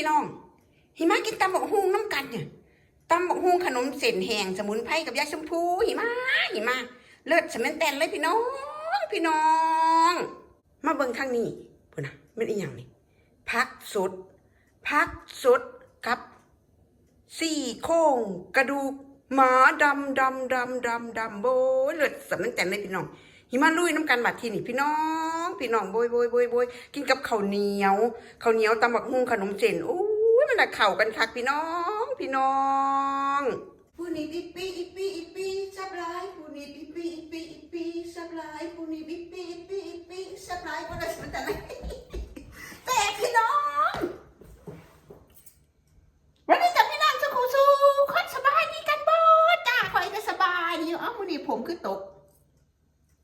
พี่น้อง หิมะกินตำบักฮุงน้ำกันเนี่ยตำบักฮุงขนมเส้นแห้งสมุนไพรกับยาชมพูหิมะหิมะเลิศสมันแตนเลยพี่น้อง พี่น้อง มาเบิ่งข้างนี้พุ่นะเป็นอีหยังนี่พักสดพักสดกับสี่โครงกระดูกหมาดำดำดำดำดำโบเลือดสำนักแต่เลยพี่น้องหิมาลุยน้ำกันบัดทีนี่พี่น้อง พี่น้องโบยโบยโบยโบยกินกับข้าวเหนียวข้าวเหนียวตำบักหุ่งขนมเส้นโอ้ยมันอะเข่ากันคักพี่น้อง พี่น้องผู้นี้ปีปีอีปีอีปีสับลายผู้นี้ปีปีอีปีอีปีสับลายผู้นี้ปีปีอีปีอีปีสับลายว่าได้สำนักแต่เลยแต่พี่น้อง วันนี้จะพี่น้องสุขุสูคนสบายดีกันบ่จ้าคอยก็สบายดีเอ้าวันนี้ผมคือตก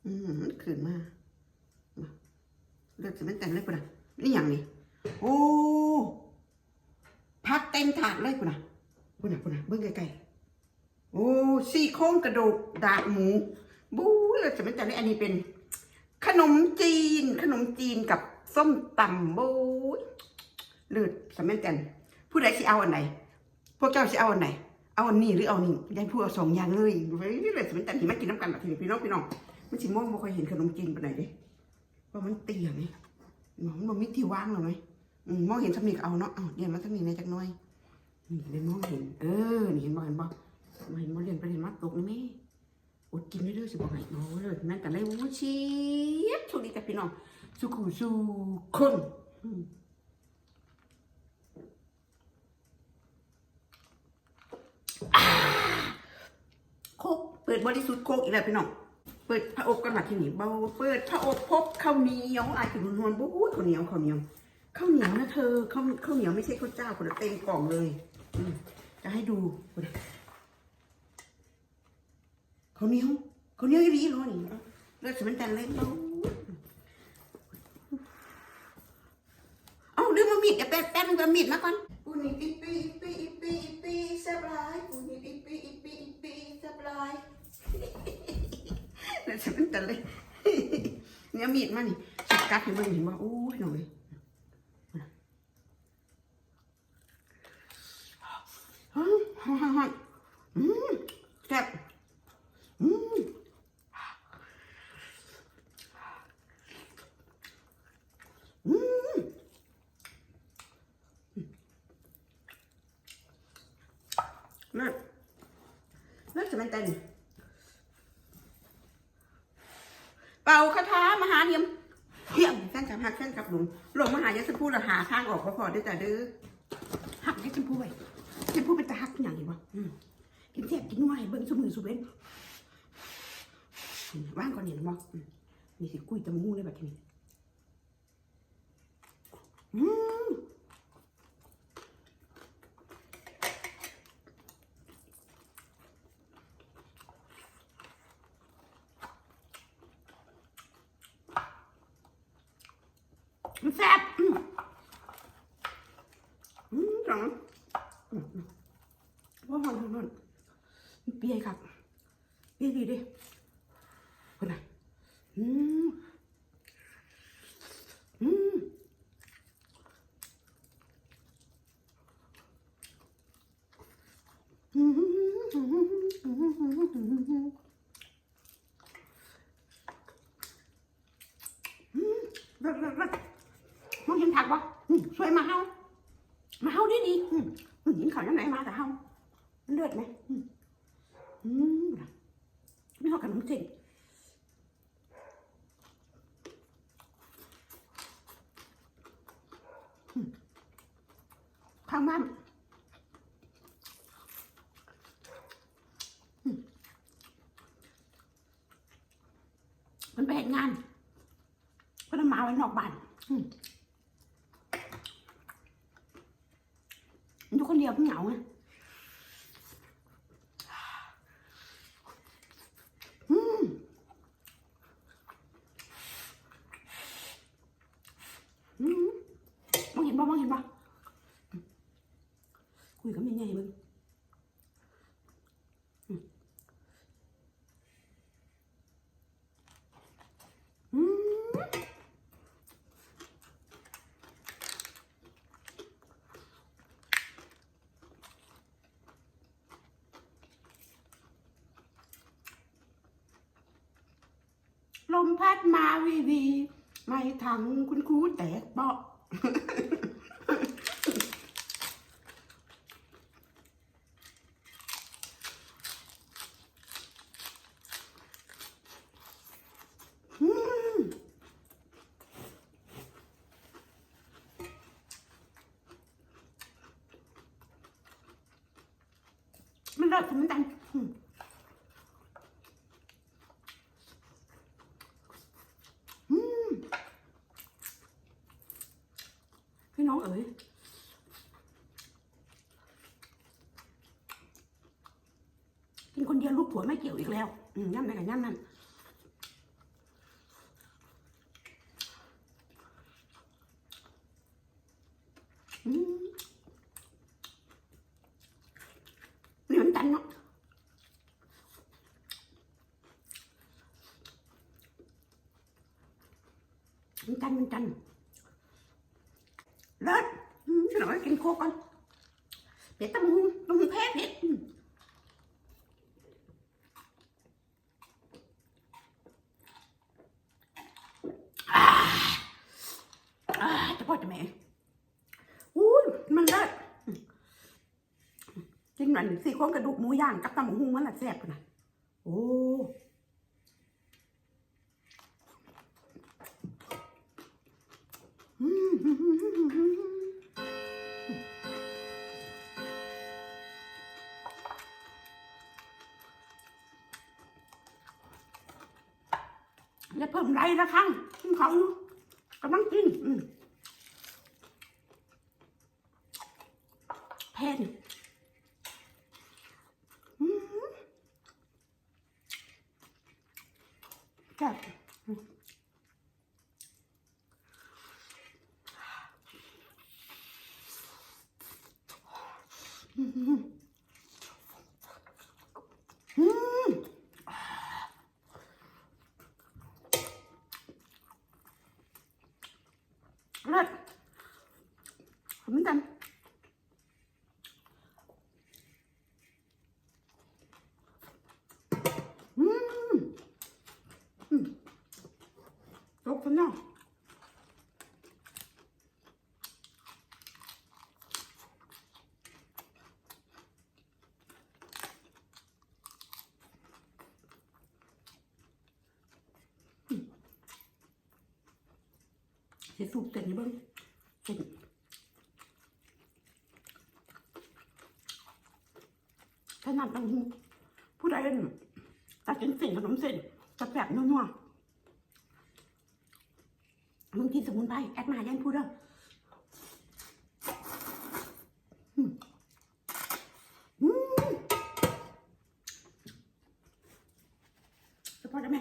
อืมขึ้นมามาเลือกจะเป็นแต่งเลยปุ่นนะนี่อย่างนี้ โอ้พัก เต็มถาดเลยปุ่นะปุ่นะปุ่นะเบิ้งไกลๆโอ้ซี่โครงกระดูกดากหมูบู๊เลือกจะเป็นแต่งเลยอันนี้เป็น ขนมจีน ขนมจีนกับส้มตำบู๊เลือดสมัยแต่นผู้ใดสิเอาอันไหนพวกเจ้าสิเอาอันไหนเอาอันนี้หรือเอานี่ยายพูดเอาสองอย่างเลยเฮ้ยเลยสมัยแต่นที่มากินน้ำกันแบบทีพี่น้องพี่น้องมันสิมองบ่ค่อยเห็นขนมจีนปานไหนเด้เพราะมันเตี้ยไหมหมอมันมีที่ว่างหรอไหมมองเห็นสำนีกเอาเนาะเรียนมาสำนีในจักน้อย นี่เลยมองเห็น เออ นี่เห็นบ่เห็นบ่มาเห็นบ่เรียนไปเรียนมาตกนี่แม่อดกินได้เลยสิบอกให้โอ้เลยแม่นแต่เลยวู้ชียบโชคดีกับพี่น้อง สุขุสุคนโคกเปิดบริสุทธิ์โคกอีกแล้วพี่น้อง เปิดพระอบกันมาที่นี่เบาเปิดพระอบพบข้าวเหนียวอาจจะนวลๆบู๊ข้าวเหนียวข้าวเหนียวข้าวเหนียวนะเธอข้าวข้าวเหนียวไม่ใช่ข้าวเจ้าคนละเต็มกล่องเลย จะให้ดูข้าวเหนียวข้าวเหนียวอีหลีเหรอนี่เอาเลือดสมันแตนเลยเบาเอาลืมมามีดเดี๋ยวแป๊บแป๊บนึงเอามีดมาก่อนปูนี่อีปีอีปีอีปีอีปีแซ่บหลายปูนี่อีปีอีปีอีปีแซ่บหลายแล้วฉันเป็นแต่เลยเนี่ยมีดมานี่ฉันกัดให้เบิ่งเห็นว่าโอ้ยหน่อยอืมฮ่าฮ่าฮ่า อืมแซ่บอืมอืมเลิศเลิศจะเป็นต่นี่เป่าคาถามหาเนียมเพียงแฟนกับหักแฟนกับหลุงหลงมหายาสพูดหาทางออกพอพอได้แต่เด้อหักให้ชมพู่ไว้ชมพู่เป็นตาหักอย่างนี้วะอืม กินแซ่บกินนัวให้เบิ่งสมือสุเว้นว่างก่อนเนี่ยมั้งมีสิกุ้ยตะมูเลยแบบนี้อืมมันแซ่บอืมจังว่ามันมันมันมัน เปรี้ยครับเปรี้ยดีดิคนไหนะอืมอืมอืมอืมอืมอืมอืมอืมเลิศเลิศเลิศมองเห็นผักปะอืมช่วยมาเฮา มาเฮาดีดีๆอืมอืมหญิงเขายังไหนมาแต่เฮาเลือดไหม อืมไม่เอาขนมจีนอืมข้างบ้านอืมมันไปเห็นงานเพิ่นมาไว้นอกบ้านอยู่คนเดียวมันเหงาไง มองเห็นบ่มองเห็นบ่คุยกับแม่ใหญ่บิ้งลมพัดมาวีวี ไม่ทังคุณครูแตกเบาะมมันเลิศมันดังอืมอืมพี่น้องเอ๋ยกิน คนเดียวลูกผัวไม่เกี่ยวอีกแล้วย่ำไหนกับย่ำนั่นนี่มันตันเนาะมันตันมันตันเลิศฉันเอาไปกินโคกก่อนเผ็ดตะมุงตะมุงแพ้เผ็ดอืมอ่าอ่าจะพ่อจะแม่ อุ้ยมันเลิศ กินหน่อยสี่โครงกระดูกหมูย่างกับตำหมูหุงมันละแซ่บขนาดโอ้อืมแล้วเพิ่มไรละครั้งกินเขาอยู่กำลังกินอืมแพนอืม แซ่บอืมอืมเลิศเหมือนกัน อืมอืม ตกกันเนาะอืมสิสูบเต็มนี่บมเส้นถ้าน้ำต้องหูผู้ใดเนี่ยตัดเป็นเส้นขนมเส้นจะแบบนัวๆ มึงกินสมุนไพรแอดมายันพูดเด้อสปอร์ตหม